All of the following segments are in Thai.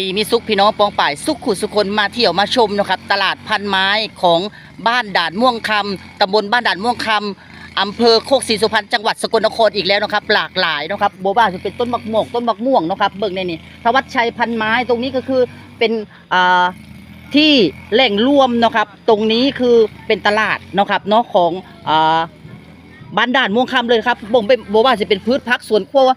ดีมีสุขพี่น้องปองป่ายสุขขุสุคนมาเที่ยวมาชมนะครับ ตลาดพันไม้ของบ้านด่านม่วงคำตำบลบ้านด่านม่วงคำอำเภอโคกศรีสุพรรณจังหวัดสกลนครอีกแล้วนะครับ หลากหลายนะครับโบบ้าจะเป็นต้นมะม่วงต้นมะม่วงนะครับ เบิ่งในนี่ทวัดชัยพันไม้ตรงนี้ก็คือเป็นที่แหล่งรวมนะครับ ตรงนี้คือเป็นตลาดนะครับเนาะของอบ้านด่านม่วงคำเลยครับบ่งเป็นโบบ้าจะเป็นพืชพักสวนครัว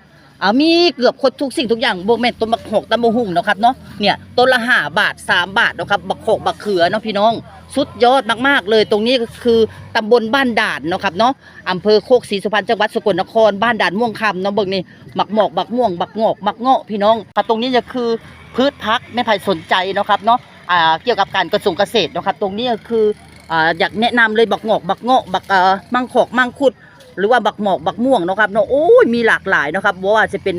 อามีเกือบครบทุกสิ่งทุกอย่างโบแม่นต้นบักหกต้นมะฮุ่งเนาะครับเนาะเนี่ยต้นละห้าบาทสามบาทเนาะครับบักหกบักเขือเนาะพี่น้อง สุดยอดมากๆเลย ตรงนี้ก็คือตำบลบ้านด่านเนาะครับเนาะอำเภอโคกศรีสุพรรณจังหวัดสกลนครบ้านด่านม่วงคำเนาะเบิ่งนี่บักหมอกบักม่วงบักงอกบักเงาะพี่น้องครับตรงนี้จะคือพืชพักแม่ไผ่สนใจเนาะครับเนาะอ่าเกี่ยวกับการกระทรวงเกษตรเนาะครับตรงนี้ก็คืออ่าอยากแนะนำเลยบักงอกบักเงาะบักเอ่อมังขอกมังคุด หรือว่าบักหมอกบักม่วงเนาะครับเนาะโอ้ยมีหลากหลายเนาะครับว่าจะเป็น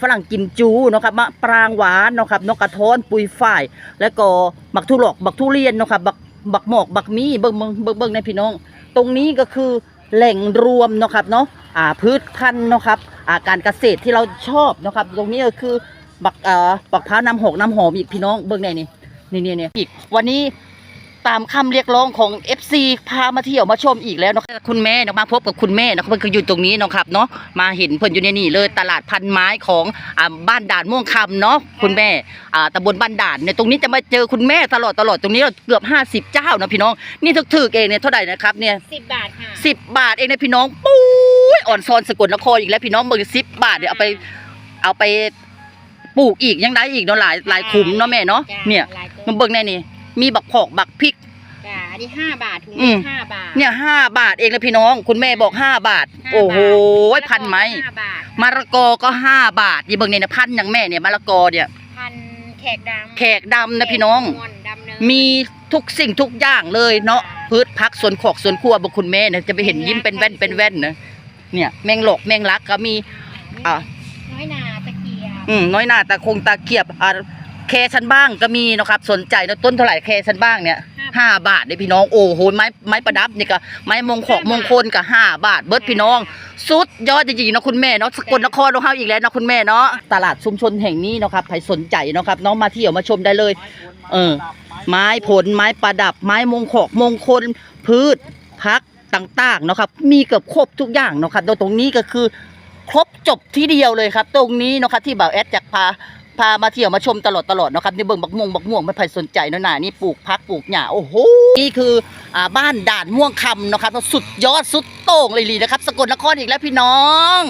ฝรั่งกิมจูเนาะครับมะปรางหวานเนาะครับนกกระท้อนปุยฝ้าย แล้วก็บักทุหลอกบักทุเรียนเนาะครับบักบักหมอกบักมีเบิ่งเบิ่งเบิ่งเบิ่งในพี่น้อง ตรงนี้ก็คือแหล่งรวมเนาะครับเนาะอ่าพืชพันธุ์เนาะครับอ่าการเกษตรที่เราชอบเนาะครับ ตรงนี้ก็คือบักเอ่อบักพร้าวน้ำหอกน้ำหอมอีกพี่น้องเบิ่งในนี่นี่นี่นี่อีกวันนี้ ตามคำเรียกร้องของ FC พามาเที่ยวมาชมอีกแล้วเนาะคุณแม่เนาะมาพบกับคุณแม่เนาะเพิ่นคืออยู่ตรงนี้เนาะครับเนาะมาเห็นเพิ่นอยู่ในนี่เลยตลาดพันไม้ของอ่าบ้านด่านม่วงคำเนาะคุณแม่อ่าตำบลบ้านด่านเนี่ยตรงนี้จะมาเจอคุณแม่ตลอดตลอดตรงนี้เราเกือบ 50 เจ้านะพี่น้อง นี่ถึกๆเองเนี่ยเท่าไหร่นะครับเนี่ยสิบบาทค่ะสิบบาทเองนะพี่น้องปุ้ยอ่อนซอนสกลนครอีกแล้วพี่น้องเบิ่งสิบบาทเดี๋ยวเอาไปเอาไปปลูกอีกยังได้อีกเนาะหลายหลายขุมเนาะแม่เนาะจ้เนี่ยหลายมันเบิ่งแน่นี่ มีบักผอกบักพริก จ้าอันนี้ห้าบาทถุงอืมห้าบาทเนี่ยห้าบาทเองนะพี่น้อง คุณแม่บอกห้าบาท ห้าโอ้โหบาทพันไหมห้าบาทมะละกอก็ห้าบาทยี่เบิ่งเนี่ยนะพันอย่างแม่เนี่ยมะละกอเนี่ยพันแขกดำแขกดำนะพี่น้อง แขกม่วดำเนิน มีทุกสิ่งทุกอย่างเลยเนาะค่ะพืชพักสวนขอกสวนครัวบอกคุณแม่เนี่ยจะไปเห็นยิ้มเป็นแว่นเป็นแว่นนะเนี่ยแมงหลอกแมงลักก็มี อะ น้อยนาตะเกียบอืมน้อยหน้าตาคงตาเกียบอ่า แคชันบ้างก็มีเนาะครับ สนใจนะต้นเท่าไหร่แคชันบ้างเนี่ยห้าบาทเลยพี่น้องโอ้โหไม้ไม้ประดับนี่ก็ไม้มงขอกมงคลก็ห้าบาทเบิดพี่น้อง สุดยอดจริงๆเนาะคุณแม่เนาะสกลนครเราเฮาอีกแล้วเนาะคุณแม่เนาะตลาดชุมชนแห่งนี้เนาะครับใครสนใจเนาะครับน้องมาเที่ยวมาชมได้เลย เออ ไม้ผลไม้ประดับ ไม้มงขอกมงคล พืชพักต่างๆเนาะครับ มีเกือบครบทุกอย่างเนาะครับโดยตรงนี้ก็คือครบจบที่เดียวเลยครับ ตรงนี้เนาะครับที่บ่าวแอดจากพา พามาเที่ยวมาชมตลอดตลอดนะครับนี่เบิ่งบักม่วงบักม่วงไม่ใครสนใจเนาะน่ะนี่ปลูกพักปลูกหญ้าโอ้โหนี่คืออ่าบ้านด่านม่วงคำนะครับสุดยอดสุดโต่งเลยลีนะครับ สกลนครอีกแล้วพี่น้อง